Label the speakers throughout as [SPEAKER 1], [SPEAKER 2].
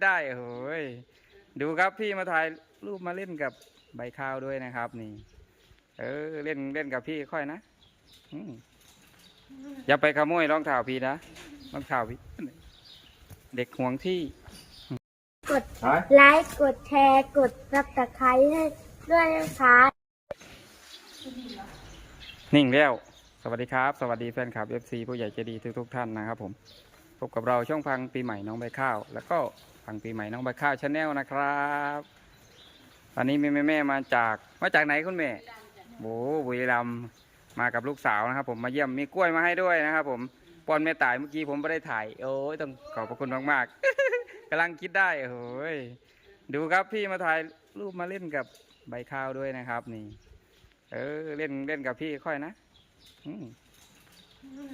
[SPEAKER 1] ได้โอ้ยดูครับพี่มาถ่ายรูปมาเล่นกับใบข้าวด้วยนะครับ นี่ เออเล่นเล่นกับพี่ค่อยนะอย่าไปขโมยรองเท้าพี่นะรองเท้าพี่ เด็กห่วงที่
[SPEAKER 2] กดไลค์กดแชร์กดซับสไครต์ให้ด้วยนะคะ
[SPEAKER 1] นิ่งแล้ว สวัสดีครับ สวัสดีแฟนคลับ FC ผู้ใหญ่ใจดีทุกทุกๆท่านนะครับผม พบกับเราช่องพังปีใหม่น้องใบข้าว แล้วก็พังปีใหม่น้องใบข้าวชาแนลนะครับวันนี้แม่แม่แม่มาจากมาจากไหนคุณแม่โอ้บุรีรัมมากับลูกสาวนะครับ ผมมาเยี่ยมมีกล้วยมาให้ด้วยนะครับ ผมปอนแม่ตายเมื่อกี้ผมไม่ได้ถ่าย โอ้ยต้องขอบพระคุณมากๆกำลังคิดได้โอ้ยดูครับพี่มาถ่ายรูปมาเล่นกับใบข้าวด้วยนะครับ นี่ เออเล่นเล่นกับพี่ค่อยนะอืม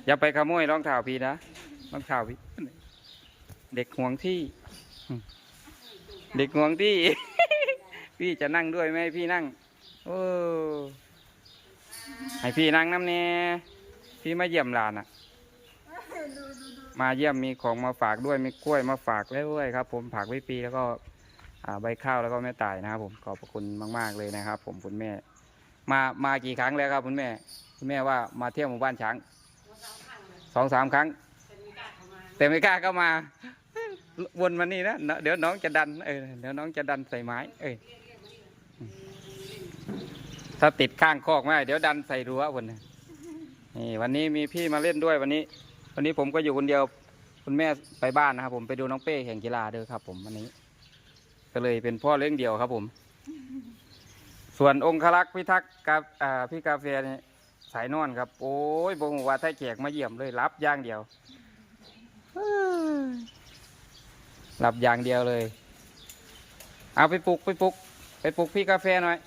[SPEAKER 1] อย่าไปขโมยรองเท้าพี่นะ รองเท้าพี่เด็กห่วงที่อืมเด็กห่วงที่ พี่จะนั่งด้วยไหมให้พี่นั่ง โอ้ให้พี่นั่งน้ำเนี่ยพี่มาเยี่ยมหลานอะ มาเยี่ยมมีของมาฝากด้วยมีกล้วยมาฝากแล้วด้วยครับ ผมผักไว้ปีแล้วก็อ่าใบข้าวแล้วก็แม่ตายนะครับผมขอบพระคุณมาก ๆเลยนะครับ ผมคุณแม่ มามากี่ครั้งแล้วครับคุณแม่ คุณแม่ว่ามาเที่ยวหมู่บ้านช้างสองสามครั้ง แต่ไม่กล้าเข้ามาวนมานี่นะเดี๋ยวน้องจะดันเออเดี๋ยวน้องจะดันใส่ไม้ เอ้ยถ้าติดข้างคอกไม่เดี๋ยวดันใส่รั้วคนนะนี่วันนี้มีพี่มาเล่นด้วยวันนี้ วันนี้ผมก็อยู่คนเดียวคุณแม่ไปบ้านนะครับผมไปดูน้องเป้แข่งกีฬาเด้อครับ ผมวันนี้ ก็เลยเป็นพ่อเลี้ยงเดี่ยวครับผม ส่วนองครักษ์พิทักษ์กับพี่กาแฟเนี่ยสายนอนครับ โอ้ยบงว่าถ้าแขกมาเยี่ยมเลยรับย่างเดียว เอ้ยรับอย่างเดียวเลย เอาไปปลุกไปปลุก ไปปลุกพี่กาแฟหน่อย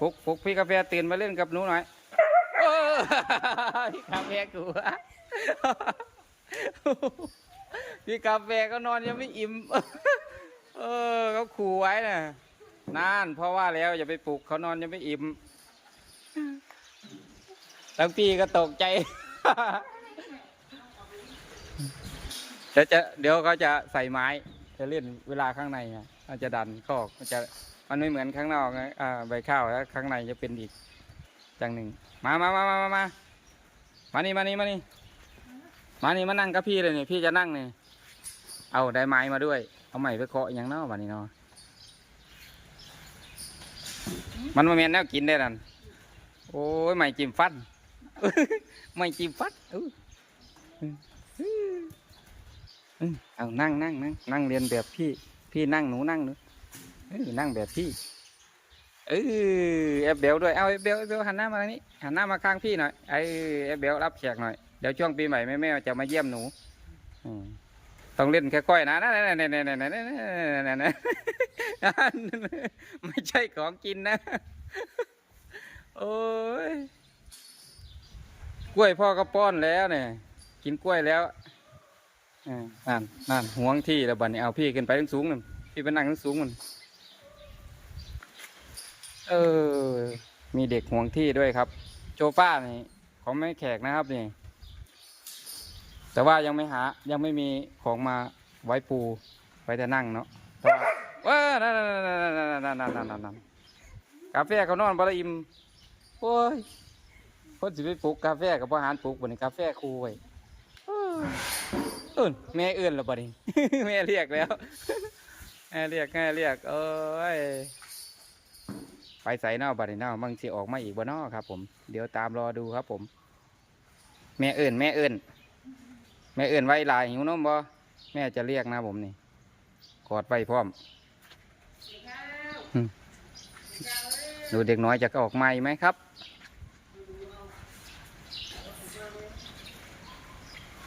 [SPEAKER 1] ปลุกปลุกพี่กาแฟตื่นมาเล่นกับหนูหน่อยพี่กาแฟกูพี่กาแฟก็นอนยังไม่อิ่ม เออเขาขู่ไว้น่ะนานเพราะว่าแล้วอย่าไปปลุกเขานอนยังไม่อิ่มทั้งพี่ก็ตกใจ เดี๋ยวจะเดี๋ยวเขาจะใส่ไม้ จะเล่นเวลาข้างในอะอาจจะดันคอกมันจะมันไม่เหมือนข้างนอกไงอ่าใบข้าวแล้วข้างในจะเป็นอีกอย่างหนึ่งมามามามามามามานี่มานี่มานี่มานี่มานั่งกับพี่เลยนี่พี่จะนั่งนี่เอาได้ไม้มาด้วย เอาใหม่ไปเคาะอย่างเนาะวันนี้เนาะมันมาเมนแนวกินได้นั่นโอ้ยไม่จิ้มฟันไม่จิ้มฟัน เอานั่งนั่งนั่งนั่งเรียนแบบพี่ พี่นั่งหนูนั่งหนูนั่งแบบพี่ เออแอบเบลด้วยเอาแอบเบลแอบเบลหันหน้ามาทางนี้หันหน้ามาข้างพี่หน่อยไอแอบเบลรับแขกหน่อยเดี๋ยวช่วงปีใหม่แม่แม่จะมาเยี่ยมหนูต้องเล่นแค่ก้อยนะนั่นนั่นนั่นนั่นนั่นนั่นไม่ใช่ของกินนะ โอ้ยกล้วยพ่อก็ป้อนแล้วเนี่ย กินกล้วยแล้ว นั่นนั่นห่วงที่แล้วบัดนี้เอาพี่ขึ้นไปทั้งสูงนั่นพี่ไปนั่งทั้งสูงมันเออ มีเด็กห่วงที่ด้วยครับ โจฟ้านี่ของแม่แขกนะครับนี่ แต่ว่ายังไม่หายังไม่มีของมาไว้ปูไว้แต่นั่งเนาะว่านั่นนั่นนั่นนั่นนั่นนั่นนั่นกาแฟเขานอนบละอิมโอ้ยคนสิไปปลูกกาแฟกับอาหารปลูกบนกาแฟคูไว้ อ้ยเอื่นแม่เอื่นแล้วบัดนี้ แม่เรียกแล้ว แม่เรียกแม่เรียกเอ้ยไปใส่เนาะบัดนี้เนาะมังสิออกมาอีกบ่เนาะครับ ผมเดี๋ยวตามรอดูครับ ผม แม่เอื่น แม่เอื่น แม่เอื่นไว้หลายหิวนมบ่แม่จะเรียกนะผมนี่กอดไว้พร้อมอืมดูเด็กน้อยจะออกมาอีกไหมครับ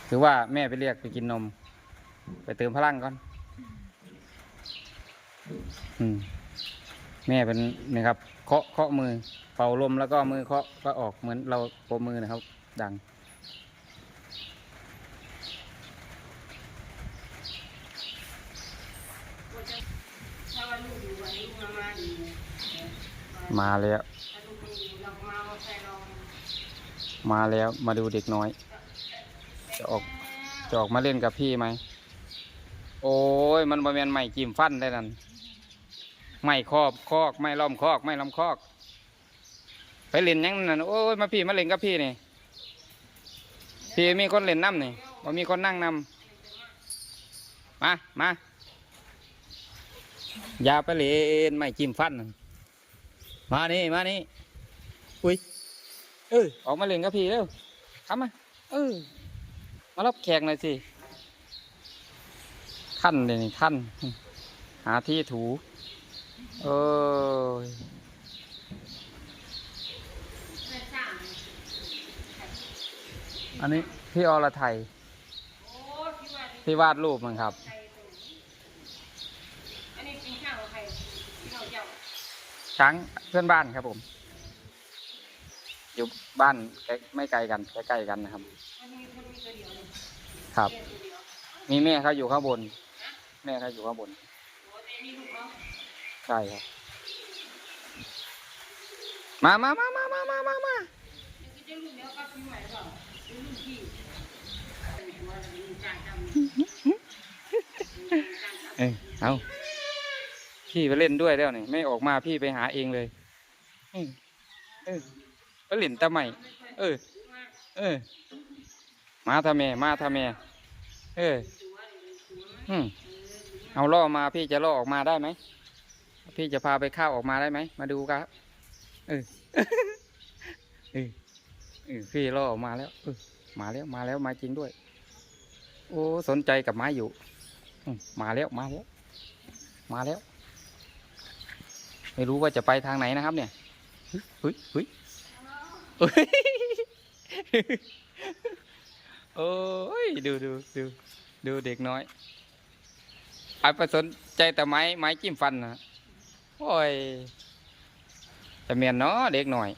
[SPEAKER 1] หรือว่าแม่ไปเรียกไปกินนม ไปเติมพลังก่อน อืม แม่เป็นนี่ครับ เคาะเคาะมือ เป่าลมแล้วก็มือเคาะก็ออกเหมือนเราโปมือนะครับ ดัง
[SPEAKER 3] มา
[SPEAKER 1] แล้ว
[SPEAKER 3] มาแล้
[SPEAKER 1] วมาดูเด็กน้อย จะออกจะออกมาเล่นกับพี่ไหม โอ้ย มันบริเวณใหม่จิ้มฟันได้นั่นไม่ครอบคอกไม่ล้อมคอกไม่ล้อมคอก ไปเล่นยังนั่นโอ้ยมาพี่มาเล่นกับพี่นี่พี่มีคนเล่นน้ำนี่ว่ามีคนนั่งนำมามาอย่าไปเล่นไม่จิ้มฟัน มานี่มานี่อุ้ยเออออกมาเล่นกับพี่เร็วทำมาเออ มารับแขกหน่อยสิขั้นเลยนี่ขั้นหาที่ถูเอ้ยอันนี้พี่อรไทย
[SPEAKER 3] ที่วา
[SPEAKER 1] ดรูปมันครับ
[SPEAKER 3] ครตรงอันนี้เป็นข้าวของใครที่เราเจ้า
[SPEAKER 1] ช้างเพื่อนบ้านครับผม อยู่บ้านใกล้ไม่ไกลกันใกล้ๆกันนะครับ ครับ
[SPEAKER 3] เดียวตัวเดียว
[SPEAKER 1] มีแม่เขาอยู่ข้างบน แม่เขาอยู่ข้างบน
[SPEAKER 3] โอ้แต่มีลูกเขา
[SPEAKER 1] ใช่ครับ มามามามามามามามา
[SPEAKER 3] นี่คือเจ้าลูกเดียวกับพี่ใหม่เปล่าเป็นลูกพี่เป็นหัวเป็นลูกจ้างทำ
[SPEAKER 1] เออเอาพี่ไปเล่นด้วยแล้วนี่ไม่ออกมาพี่ไปหาเองเลยเออเออไปเล่นตะใหม่เออ เออ มาทำแม่มาทำแม่เอออืมเอาล่อมาพี่จะล่อออกมาได้ไหมพี่จะพาไปข้าวออกมาได้ไหมมาดูครับเออเออเออพี่ล่อออกมาแล้วเออมาแล้วมาแล้วมาจริงด้วย โอ้สนใจกับไม้อยู่มาแล้วมาแล้ว มาแล้ว ไม่รู้ว่าจะไปทางไหนนะครับ เนี่ยเฮ้ยเฮ้ยเฮ้ย โอ้ยดูดูดูดูเด็กน้อยไอ้ประสนใจแต่ไม้ไม้จิ้มฟันนะโอ้ยจะเมียนเนาะเด็กหน่อย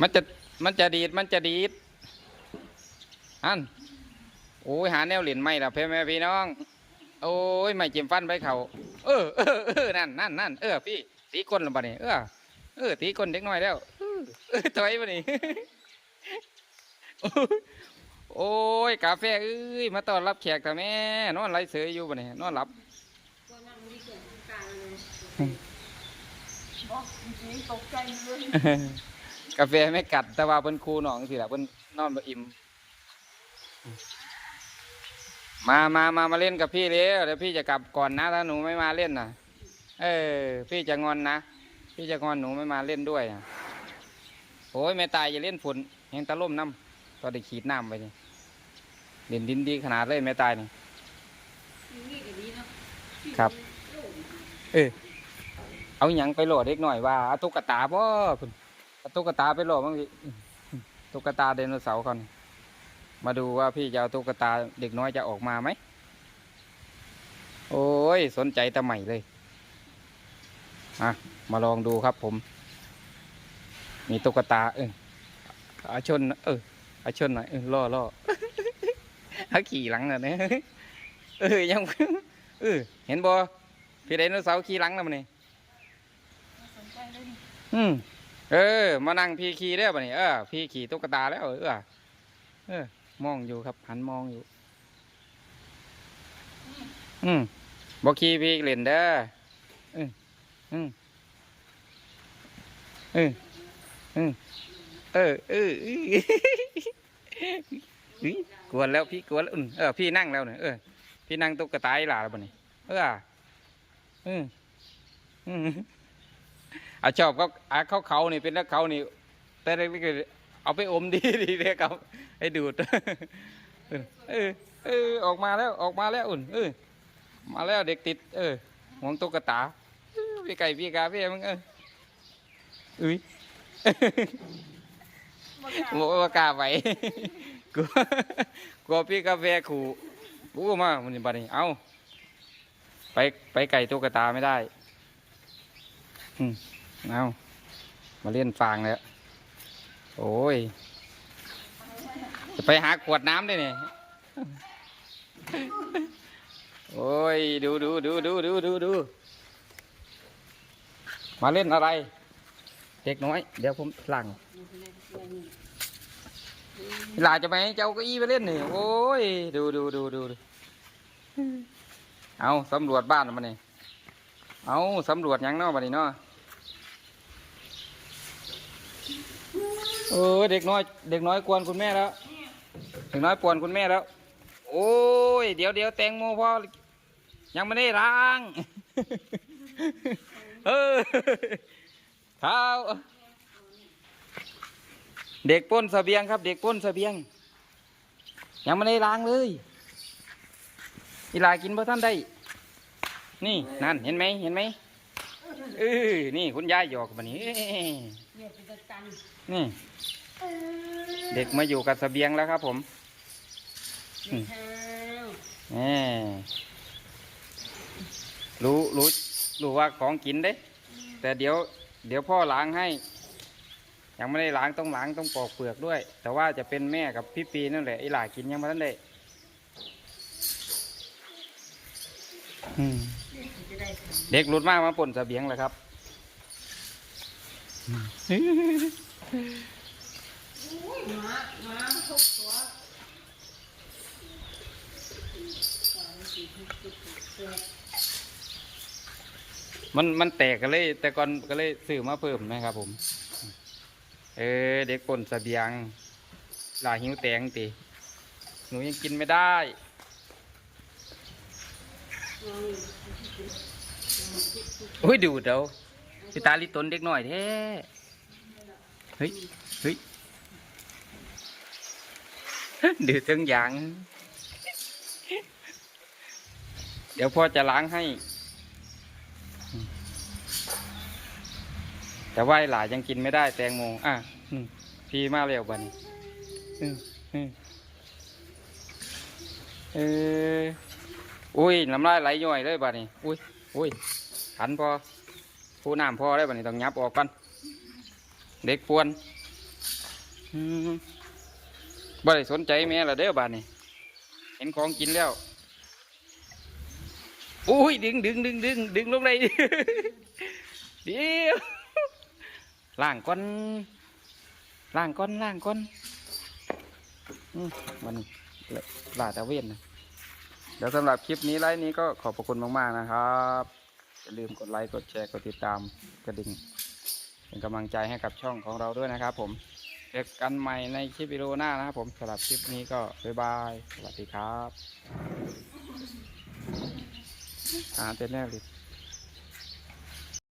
[SPEAKER 1] มันจะมันจะดีดมันจะดีดอันโอ้ยหาแนวเหรียญไม่ละเพ่อแม่พี่น้อง โอ้ยไม่จิ้มฟันไปเขาเออเออเออนั่นนั่นนั่นเออพี่ตีก้นละบ่เนี่ยเออเออตีก้นเด็กน้อยแล้วเออเออถอยบ่นี่ โอ้ยกาแฟเอ้ยมาต้อนรับแขกแต่แม่นอนไรเสืออยู่บ่เนี่ยนอนหลับ
[SPEAKER 3] ก็นั่งนี่เกิดการเลยบอกจริงๆตกใจเลย
[SPEAKER 1] กาแฟไม่กัดแต่ว่าเพิ่นคูหนองสิล่ะเพิ่นนอนบ่อิ่มมามามามาเล่นกับพี่เร็วเดี๋ยวพี่จะกลับก่อนนะถ้าหนูไม่มาเล่นน่ะเออ พี่จะงอนนะพี่จะงอนหนูไม่มาเล่นด้วยอะโอ้ยแม่ตายอย่าเล่นฝุ่นเห็นตะล่มน้ำ ตอนได้ขีดน้ำไปนี่เล่นดินดีขนาดเลยแม่ตายนี่
[SPEAKER 3] นี่ก็ดีเนาะ
[SPEAKER 1] ครับ เออเอาหยังไปโหลดเด็กหน่อยว่าเอาตุ๊กตาบ่คุณเอาตุ๊กตาไปโหลดบ้างสิตุ๊กตาไดโนเสาร์ก่อนมาดูว่าพี่จะเอาตุ๊กตาเด็กน้อยจะออกมาไหม โอ้ย สนใจแต่ใหม่เลยอะมาลองดูครับผม มีตุ๊กตา เอออาชน เออ อาชนหน่อยเออล่อล่อเขาขี่หลังน่ะเนี่ยเออยังเออเห็นบ่พี่ไดโนเสาร์ขี่หลังแล้วมันนี่
[SPEAKER 3] สนใจเลยนี่
[SPEAKER 1] อืมเออ มานั่งพี่ขี่ได้ป่ะนี่เออพี่ขี่ตุ๊กตาแล้ว เออเออ มองอยู่ครับ หันมองอยู่ อืมบอกขี่พี่เล่นเด้ออืมอืมเอออืม เออเอออุ้ยกวนแล้วพี่กวนแล้วอุ่นเออพี่นั่งแล้วเนี่ยเออพี่นั่งตุ๊กตาอีหลาแล้วป่นี่เอออืมอืมอาชอบเขาอาเขาเขานี่เป็นนักเขานี่ แต่เล็กๆเอาไปอมดีดีเลยครับให้ดูดเออเออออกมาแล้วออกมาแล้วอุ่น เออมาแล้วเด็กติด เออห่วงตุ๊กตาพี่ไก่พี่กาพี่มึงเอออุ้ย บอกว่ากล้าไปกลัวกลัวพี่กาแฟขู่บู๊มามันบัดนี้ เอาไปไปไก่ตุ๊กตาไม่ได้อืมเอามาเล่นฟางแล้ว โอ้ย จะไปหาขวดน้ำได้วยเนี่ยโอ้ย ดูดูดูดูดูดูดู มาเล่นอะไร เด็กน้อย เดี๋ยวผมหลัง หลาจะไปให้เจ้าก็อี้ไปเล่นนี่โอ้ยดูดูดูดูดูเอาสำรวจบ้านมาเนี่เอาสำรวจยังเนาะบัดนี้เนาะเออเด็กน้อย เด็กน้อยกวนคุณแม่แล้วเด็กน้อยปวนคุณแม่แล้ว โอ้ยเดี๋ยวเดี๋ยวแตงโมพ่อยังไม่ได้ล้าง เออเข้า เด็กป้นเสบียงครับ เด็กป้นเสบียง ยังไม่ได้ล้างเลยอีลากินเพราะท่านได้ นี่นั่นเห็นไหมเห็นไหมเออนี่คุณยายหยอกบันนี้เนี่
[SPEAKER 3] เด็
[SPEAKER 1] กมาอยู่กับเสบียงแล้วครับ ผมแนี่รู้รู้รู้ว่าของกินเด้ แต่เดี๋ยว เดี๋ยวพ่อล้างให้ ยังไม่ได้ล้างต้องล้างต้องปอกเปลือกด้วย แต่ว่าจะเป็นแม่กับพี่ปีนั่นแหละไอหลากินยังไม่ทันได้อืม
[SPEAKER 3] จะได้ท
[SPEAKER 1] เด็กรุดมากมาป่นเสบียงแล้วครับำ
[SPEAKER 3] ม้าม้าทุกตัว
[SPEAKER 1] มันมันแตกกันเลย แต่ก่อนก็เลยซื้อมาเพิ่มนะครับผม เออ เด็กป่นเสบียง หลาหิวแตงตีหนูยังกินไม่ได้โอ้ยดูเดียวพี่ตาลิตนเด็กหน่อยแท้เฮ้ยเฮ้ยดืดทั้งอย่าง เดี๋ยวพ่อจะล้างให้ แต่ว่าไอ้หลายยังกินไม่ได้แตงโมอะพี่มาเร็วบันเอออุ้ยน้ำลายไหลย่อยเลยบัดนี้ อุ้ยอุ้ยขันพอผู้น้ำพอได้บัดนี้ต้องยับออกกันเด็กปวนอืมบ่ได้สนใจแม่ละเด้อบัดนี้ เห็นของกินแล้วอุ้ยดึงดึงดึงดึงดึงลงเลยเดี๋ยว ล่างก้อนล่างก้อนล่างก้อนมันหลาดตะเวนนะเดี๋ยวสำหรับคลิปนี้ไลฟ์นี้ก็ขอบพระคุณมาก ๆ นะครับอย่าลืมกดไลค์กดแชร์กดติดตามกระดิ่งเป็นกำลังใจให้กับช่องของเราด้วยนะครับ ผมเจอกันใหม่ในคลิปวิดีโอหน้านะครับผมสำหรับคลิปนี้ก็บ๊ายบายสวัสดีครับอ่าเต้นแน่เลย